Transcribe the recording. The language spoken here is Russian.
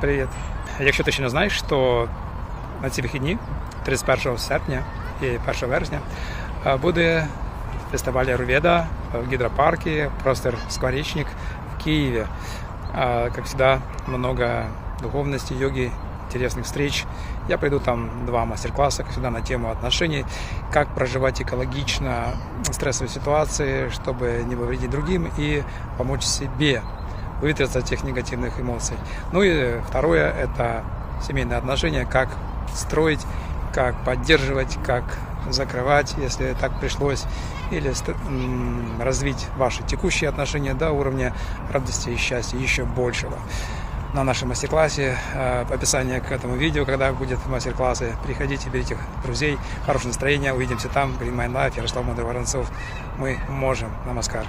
Привіт. Якщо ти ще не знаєш, то на ці вихідні, 31 серпня і 1 вересня, е, буде фестиваль Аруведа в гидропарке «Простор Скворечник» в Киеве. А, Как всегда, много духовности, йоги, интересных встреч. Я пройду там два мастер-класса, как всегда, на тему отношений, как проживать экологично стрессовые ситуации, чтобы не повредить другим и помочь себе выветриться от тех негативных эмоций. Ну и второе – это семейные отношения, как строить, как поддерживать, как закрывать, если так пришлось, или развить ваши текущие отношения до уровня радости и счастья еще большего. На нашем мастер-классе э, описание к этому видео, когда будет мастер-классы. Приходите, берите друзей, хорошее настроение, увидимся там. Green My Life, Ярослав Мудрый Воронцов. Мы можем. Намаскар.